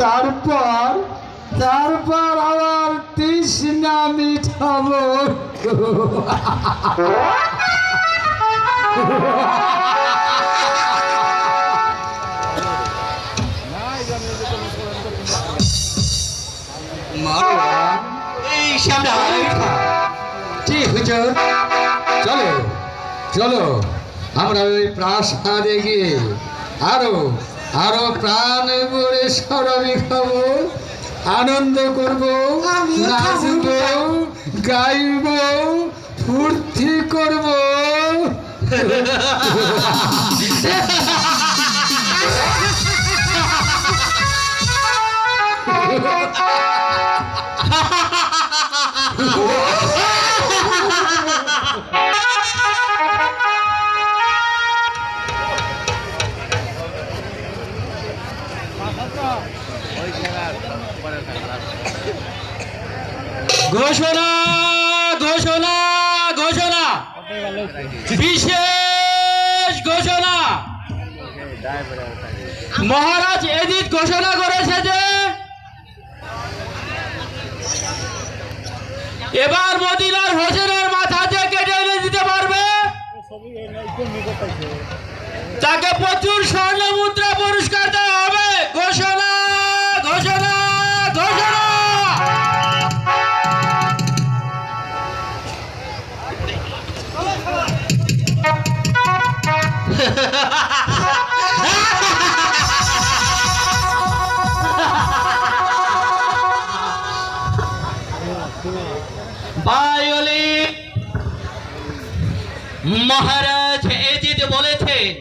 তারপর তারপর আবার তৃষ্ণা মিঠাবো। চলো চলো। আমরা ওই প্রাসাদে গিয়ে আরও আরও প্রাণ সরবি খাব আনন্দ করব নাচব গাইব ফুর্তি করব। ঘোষণা ঘোষণা ঘোষণা। বিশেষ ঘোষণা। মহারাজ এদিক ঘোষণা করেছে যে, এবার মদিনার হোসেনের মাথা যে কেটে এনে দিতে পারবে, তাকে প্রচুর স্বর্ণ মুদ্রা বায়লি মহারাজ এজিদ বলেছেন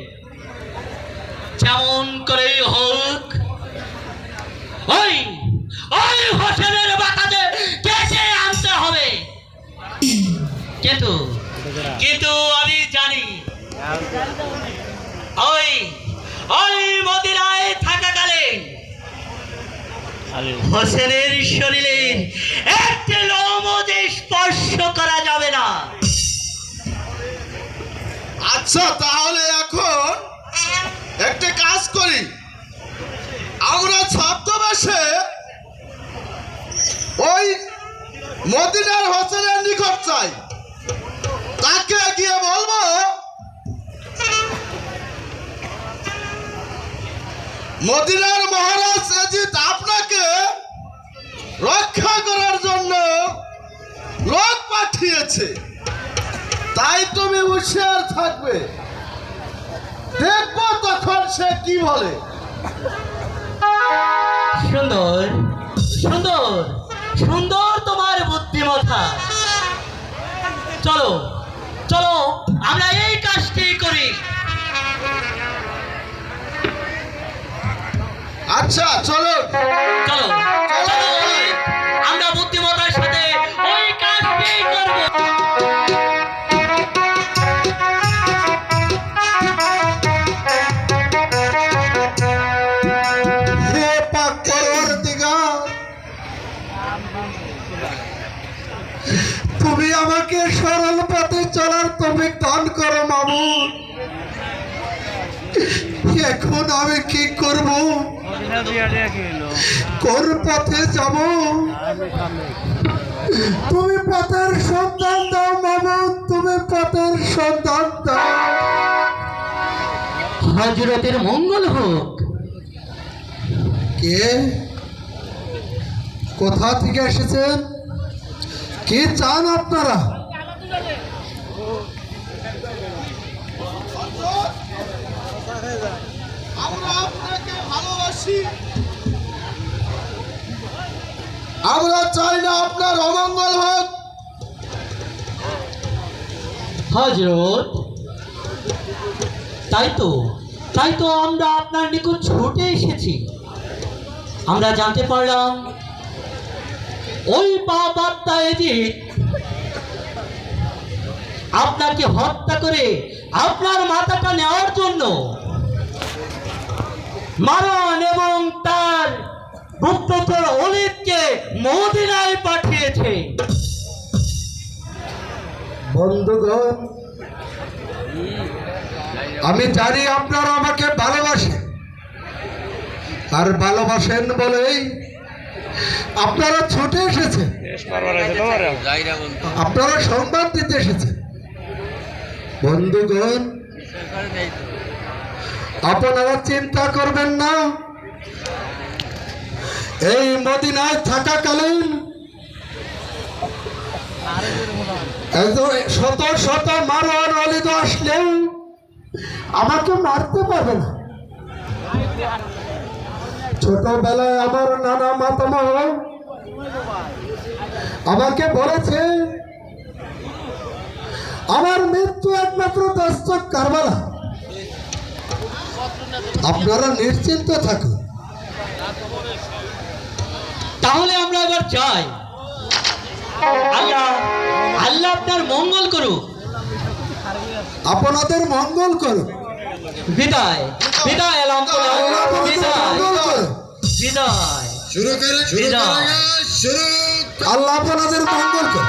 যেমন করেই হোক ওই ওই হোসেনের বাতাতে কেসে আনতে হবে। কিন্তু কিন্তু আমি জানি ওই ওই মদিনায় থাকাকালীন হোসেনের শরীরের একটি লোমতে স্পর্শ করা যাবে না। আচ্ছা তাহলে এখন একটা কাজ করি। আমরা ছদ্মবেশে ওই মদিনার হোসেনের নিকট চাই তাকে গিয়ে বলব, মদিনার মহারাজ এজিত আপনাকে রক্ষা করার জন্য লোক পাঠিয়েছে। তাই তুমি হুঁশিয়ার থাকবে। দেখব তখন সে কি বলে। সুন্দর সুন্দর সুন্দর তোমার বুদ্ধিমত্তা। চলো চলো আমরা এই কাজটি করি। আচ্ছা চলো চলো। চলো। চলার তুমি দান করো মামুন এখন আমি কি করব? কোন পথে যাব? তুমি পথের সন্ধান দাও মামুন তুমি পথের সন্ধান দাও। হজরতের মঙ্গল হোক। কে? কোথা থেকে এসেছেন? কি চান আপনারা? আমরা চাই না আপনার অমঙ্গল হোক। হজরত, তাই তো তাই তো আমরা আপনার নিকট ছুটে এসেছি। আমরা জানতে পারলাম, ওই পাপাত্তা এজিত আপনাকে হত্যা করে আপনার মাথাটা নেওয়ার জন্য মারণ এবং তার গুপ্তচর অলিদকে মদিনায় পাঠিয়েছে। বন্ধুগণ, আমি জানি আপনারা আমাকে ভালোবাসেন। আর ভালোবাসেন বলেই আপনারা ছুটে এসেছেন। আপনারা সংবাদ দিতে এসেছেন। বন্ধুগণ আপনারা চিন্তা করবেন না। এই মদিনায় থাকাকালীন শত শত মারোয়ার অলিদ আসলেও আমাকে মারতে পারবে না। ছোটবেলায় আমার নানা মাতামহ আমাকে বলেছে, আমার মৃত্যু একমাত্র দস্তক কারবালা। আপনারা নিশ্চিন্ত থাকুন। তাহলে আমরা এবার যাই। আল্লাহ আল্লাহ আপনার মঙ্গল করুক। আপনাদের মঙ্গল করুন বিদায় বিদায় এলাম বিদায় বিদায় শুরু করে বিদায়। শুরু আল্লাহ আপনাদের মঙ্গল করুন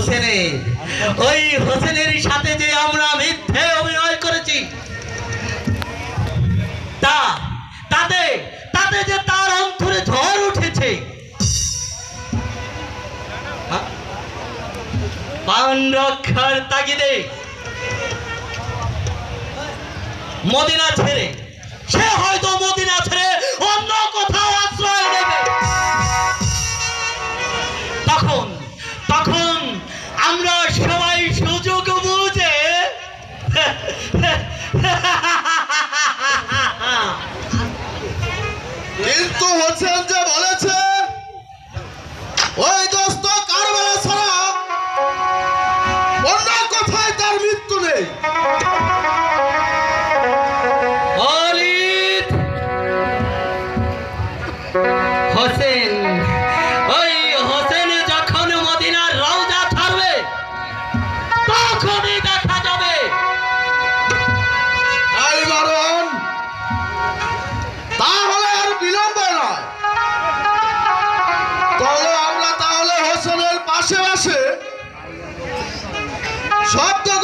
হোসেনের ওই হোসেনের সাথে যে আমরা মিথ্যে অভিনয় করেছি, তা, তাতে তাতে যে তার অন্তরে ঝড় উঠেছে। হ্যাঁ? রক্ষার তাগিদে। মদিনা ছেড়ে, সে হয়তো মদিনা ছেড়ে অন্য কোথাও আশ্রয় তখন আমরা সবাই সুযোগ বুঝে কিন্তু হোসেন যে বলেছে ওই দোস্ত কারবালা ছাড়া? অন্য কোথায় তার মৃত্যু নেই। হোসেন ওই হোসেন যখন মদিনার রওজা ছাড়বে তখনই দেখা যাবে। তাহলে আর বিলম্ব নয়। সব তাহলে